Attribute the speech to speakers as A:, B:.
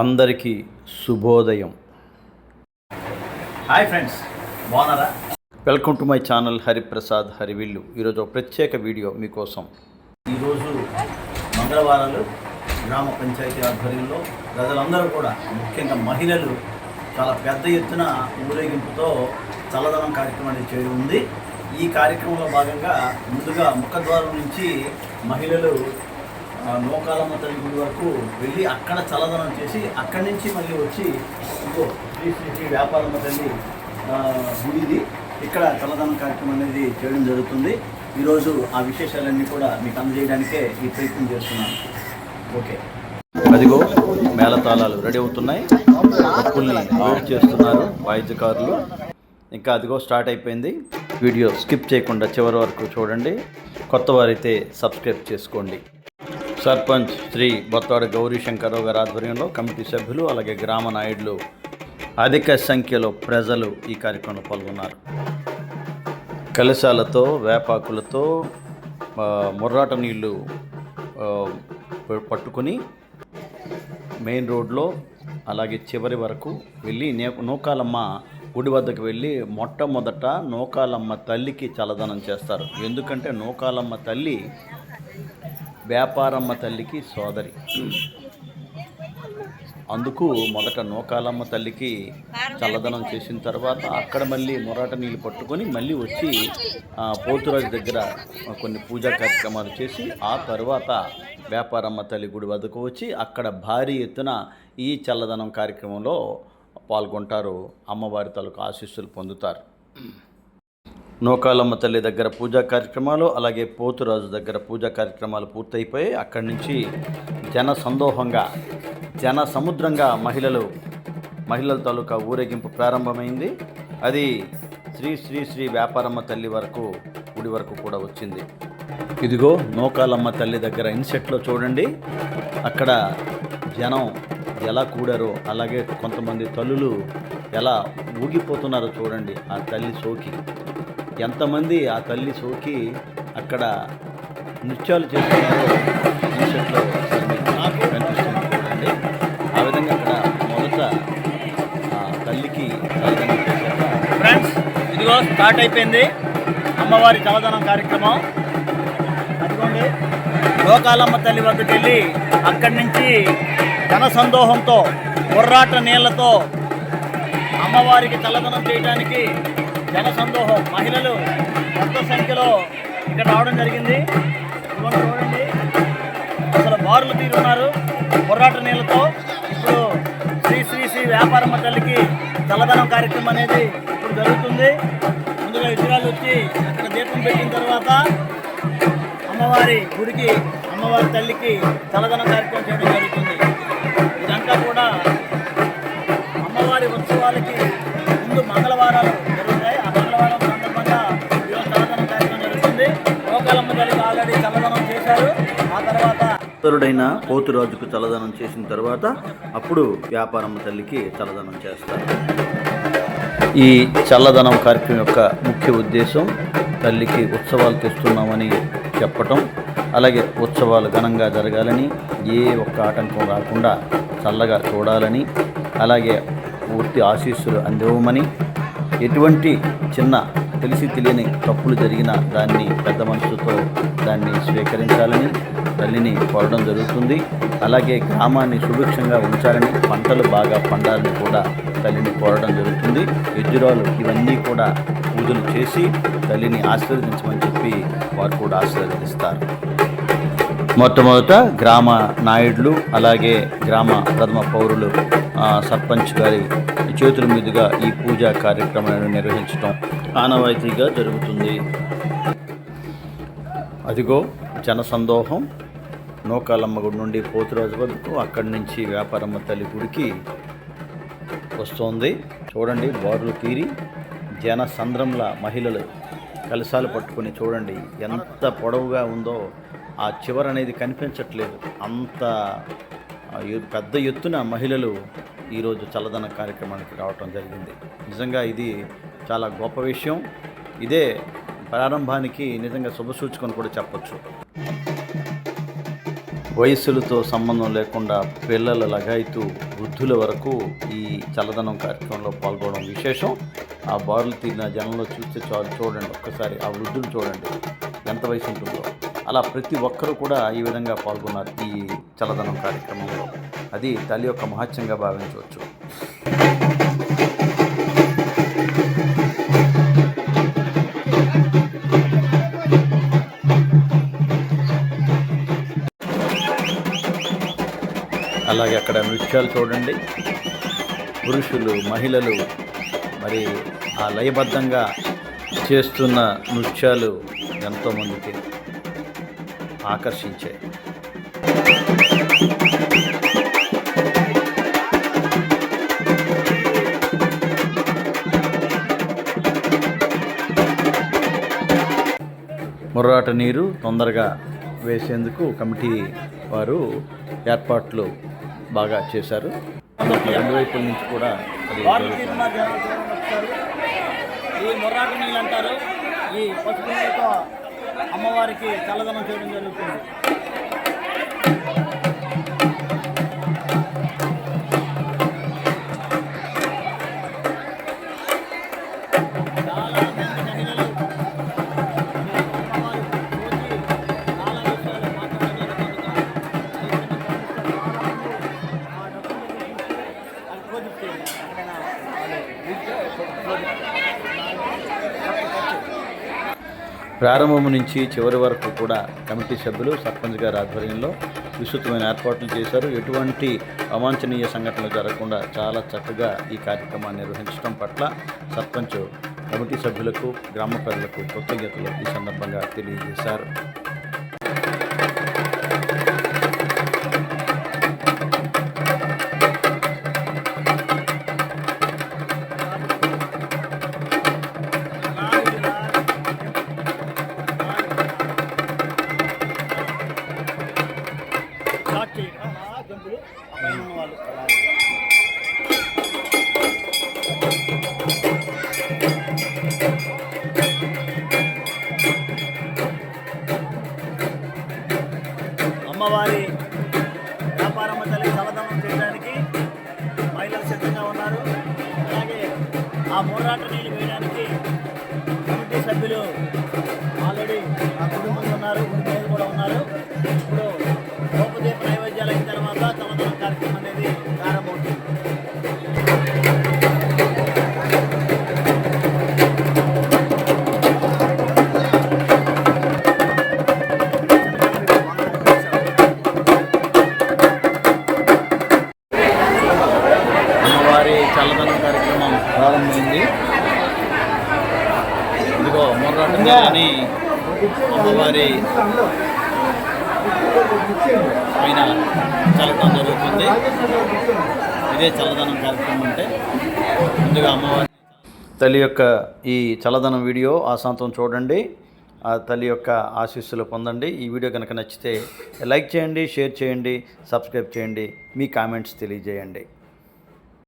A: అందరికీ శుభోదయం.
B: Hi friends బాగున్నారా?
A: Welcome to my channel Hariprasad Harivillu ఈరోజు ఒక ప్రత్యేక వీడియో మీకోసం.
B: ఈరోజు మంగళవారాలు గ్రామ పంచాయతీ ఆధ్వర్యంలో ప్రజలందరూ కూడా ముఖ్యంగా మహిళలు చాలా పెద్ద ఎత్తున ఊరేగింపుతో చల్లదనం కార్యక్రమం అనేది చేయడం ఉంది. ఈ కార్యక్రమంలో భాగంగా ముందుగా ముఖద్వారం నుంచి మహిళలు నోకాలమ్మ తల్లి గుడి వరకు వెళ్ళి అక్కడ చల్లదనం చేసి అక్కడి నుంచి మళ్ళీ వచ్చి ఇంకో శ్రీ శ్రీ శ్రీ వ్యాపారమ్మ తల్లి గుడిది ఇక్కడ చల్లదనం కార్యక్రమం అనేది చేయడం జరుగుతుంది. ఈరోజు ఆ విశేషాలన్నీ కూడా మీకు అందజేయడానికే ఈ ప్రయత్నం చేస్తున్నాను. ఓకే.
A: అదిగో మేళతాళాలు రెడీ అవుతున్నాయి. కప్పుల్ని వెయిట్ చేస్తున్నారు వాయిద్యకారులు. ఇంకా అదిగో స్టార్ట్ అయిపోయింది. వీడియో స్కిప్ చేయకుండా చివరి వరకు చూడండి. కొత్త వారైతే సబ్స్క్రైబ్ చేసుకోండి. సర్పంచ్ శ్రీ బొత్తాడ గౌరీ శంకర్రావు గారి ఆధ్వర్యంలో కమిటీ సభ్యులు అలాగే గ్రామ నాయుడులు అధిక సంఖ్యలో ప్రజలు ఈ కార్యక్రమంలో పాల్గొన్నారు. కలశాలతో వేపాకులతో ముర్రాట నీళ్ళు పట్టుకొని పట్టుకుని మెయిన్ రోడ్లో అలాగే చివరి వరకు వెళ్ళి నే నూకాలమ్మ గుడి వద్దకు వెళ్ళి మొట్టమొదట నూకాలమ్మ తల్లికి చలదనం చేస్తారు. ఎందుకంటే నూకాలమ్మ తల్లి వ్యాపారమ్మ తల్లికి సోదరి. అందుకు మొదట నూకాలమ్మ తల్లికి చల్లదనం చేసిన తర్వాత అక్కడ మళ్ళీ మొరాట నీళ్ళు పట్టుకొని మళ్ళీ వచ్చి పోతురాజు దగ్గర కొన్ని పూజా కార్యక్రమాలు చేసి ఆ తర్వాత వ్యాపారమ్మ తల్లి గుడి వద్దకు వచ్చి అక్కడ భారీ ఎత్తున ఈ చల్లదనం కార్యక్రమంలో పాల్గొంటారు. అమ్మవారి తలకు ఆశీస్సులు పొందుతారు. నోకాలమ్మ తల్లి దగ్గర పూజా కార్యక్రమాలు అలాగే పోతురాజు దగ్గర పూజా కార్యక్రమాలు పూర్తయిపోయి అక్కడి నుంచి జన సందోహంగా జన సముద్రంగా మహిళలు మహిళల తాలూకా ఊరేగింపు ప్రారంభమైంది. అది శ్రీ శ్రీ శ్రీ వ్యాపారమ్మ తల్లి వరకు గుడి వరకు కూడా వచ్చింది. ఇదిగో నోకాలమ్మ తల్లి దగ్గర ఇన్సెట్లో చూడండి. అక్కడ జనం ఎలా కూడారో అలాగే కొంతమంది తల్లులు ఎలా ఊగిపోతున్నారో చూడండి. ఆ తల్లి సోకి. ఎంతమంది ఆ తల్లి సోకి అక్కడ నృత్యాలు చేస్తున్నారో ఇన్సెట్లో ఒకసారి కనిపిస్తుంది చూడండి. ఆ విధంగా అక్కడ మొదట ఆ తల్లికి
B: ఫ్రెండ్స్ ఇదిగో స్టార్ట్ అయిపోయింది. అమ్మవారి చల్లదనం కార్యక్రమం. అదిగోండి. లోకాలమ్మ తల్లి వద్దకు వెళ్ళి అక్కడి నుంచి జన సందోహంతో బొర్రాట నీళ్ళతో అమ్మవారికి చల్లదనం చేయడానికి జన సందోహం. మహిళలు పెద్ద సంఖ్యలో ఇక్కడ రావడం జరిగింది. ఇవన్నీ చూడండి. అసలు బారులు తీరున్నారు బొర్రాట నీళ్ళతో. ఇప్పుడు శ్రీ శ్రీ శ్రీ వ్యాపారమ్మ తల్లికి చల్లదనం కార్యక్రమం అనేది ఇప్పుడు జరుగుతుంది. ముందుగా ఇతరాలు వచ్చి అక్కడ దీపం పెట్టిన తర్వాత అమ్మవారి గుడికి అమ్మవారి తల్లికి చల్లదనం కార్యక్రమం చేయడం జరుగుతుంది. ఇదంతా కూడా అమ్మవారి ఉత్సవాలకి ముందు మంగళవారాలు చేశారు. ఆ తర్వాత
A: పోతురాజుకు చల్లదనం చేసిన తర్వాత అప్పుడు వ్యాపారమ్మ తల్లికి చల్లదనం చేస్తారు. ఈ చల్లదనం కార్యక్రమం యొక్క ముఖ్య ఉద్దేశం తల్లికి ఉత్సవాలు తెస్తున్నామని చెప్పటం అలాగే ఉత్సవాలు ఘనంగా జరగాలని ఏ ఒక్క ఆటంకం రాకుండా చల్లగా చూడాలని అలాగే పూర్తి ఆశీస్సులు అందివ్వమని ఎటువంటి చిన్న తెలిసి తెలియని తప్పులు జరిగిన దాన్ని పెద్ద మనసుతో దాన్ని స్వీకరించాలని తల్లిని కోరడం జరుగుతుంది. అలాగే గ్రామాన్ని సుభిక్షంగా ఉంచాలని పంటలు బాగా పండాలని కూడా తల్లిని కోరడం జరుగుతుంది. ఎద్దురాలు ఇవన్నీ కూడా పూజలు చేసి తల్లిని ఆశీర్వదించమని చెప్పి వారు కూడా ఆశీర్వదిస్తారు. మొట్టమొదట గ్రామ నాయుడులు అలాగే గ్రామ ప్రథమ పౌరులు సర్పంచ్ గారి చేతుల మీదుగా ఈ పూజా కార్యక్రమాలను నిర్వహించడం ఆనవాయితీగా జరుగుతుంది. అదిగో జనసందోహం. నూకాలమ్మ గుడి నుండి పోతురాజు వరకు అక్కడి నుంచి వ్యాపారమ్మ తల్లి గుడికి వస్తోంది. చూడండి బారులు తీరి జన సంద్రంలా మహిళలు కలశాలు పట్టుకొని చూడండి ఎంత పొడవుగా ఉందో ఆ చివర అనేది కనిపించట్లేదు. అంత ఆ, పెద్ద ఎత్తున మహిళలు ఈరోజు చల్లదన కార్యక్రమానికి రావటం జరిగింది. నిజంగా ఇది చాలా గొప్ప విషయం. ఇదే ప్రారంభానికి నిజంగా శుభసూచకం కూడా చెప్పచ్చు. వయస్సులతో సంబంధం లేకుండా పిల్లల లగాయితూ వృద్ధుల వరకు ఈ చల్లదనం కార్యక్రమంలో పాల్గొనడం విశేషం. ఆ బారులు తీరిన జనంలో చూస్తే చాలు చూడండి. ఒక్కసారి ఆ వృద్ధులు చూడండి. ఎంత వయసు ఉంటుందో. అలా ప్రతి ఒక్కరూ కూడా ఈ విధంగా పాల్గొన్నారు ఈ చల్లదనం కార్యక్రమంలో. అది తల్లి యొక్క మహత్యంగా భావించవచ్చు. అలాగే అక్కడ నృత్యాలు చూడండి. పురుషులు మహిళలు మరి ఆ లయబద్ధంగా చేస్తున్న నృత్యాలు ఎంతోమందికి ఆకర్షించాయి ముర్రాట నీరు తొందరగా వేసేందుకు కమిటీ వారు ఏర్పాట్లు బాగా చేశారు. రెండు వైపుల నుంచి కూడా
B: ఈ మొర్రాటి నీళ్ళు అంటారు. ఈ పసుపు నీళ్ళతో అమ్మవారికి చల్లదనం చేయడం జరుగుతుంది.
A: ప్రారంభం నుంచి చివరి వరకు కూడా కమిటీ సభ్యులు సర్పంచ్ గారి ఆధ్వర్యంలో విస్తృతమైన ఏర్పాట్లు చేశారు. ఎటువంటి అవాంఛనీయ సంఘటనలు జరగకుండా చాలా చక్కగా ఈ కార్యక్రమాన్ని నిర్వహించడం పట్ల సర్పంచ్ కమిటీ సభ్యులకు గ్రామ ప్రజలకు కృతజ్ఞతలు ఈ సందర్భంగా తెలియజేశారు.
B: ఆ, పైన వాళ్ళు. అమ్మవారి వ్యాపారమ్మ తల్లి చలదనం చేయడానికి మహిళలు సిద్ధంగా ఉన్నారు అలాగే ఆ మూరాట నీళ్ళు వేయడానికి కమిటీ సభ్యులు ఆల్రెడీ కార్యక్రమం అనేది ప్రారంభమవుతుంది.
A: అమ్మవారి చల్లదనం కార్యక్రమం ప్రారంభమైంది. ఇదిగో మొర్రాటని అమ్మవారి పైన చల్లటం జరుగుతుంది. ఇదే చల్లదనం కార్యక్రమం అంటే ముందుగా అమ్మవారి తల్లి యొక్క ఈ చల్లదనం వీడియో ఆశాంతం చూడండి. ఆ తల్లి యొక్క ఆశీస్సులు పొందండి. ఈ వీడియో కనుక నచ్చితే లైక్ చేయండి షేర్ చేయండి సబ్స్క్రైబ్ చేయండి. మీ కామెంట్స్ తెలియజేయండి.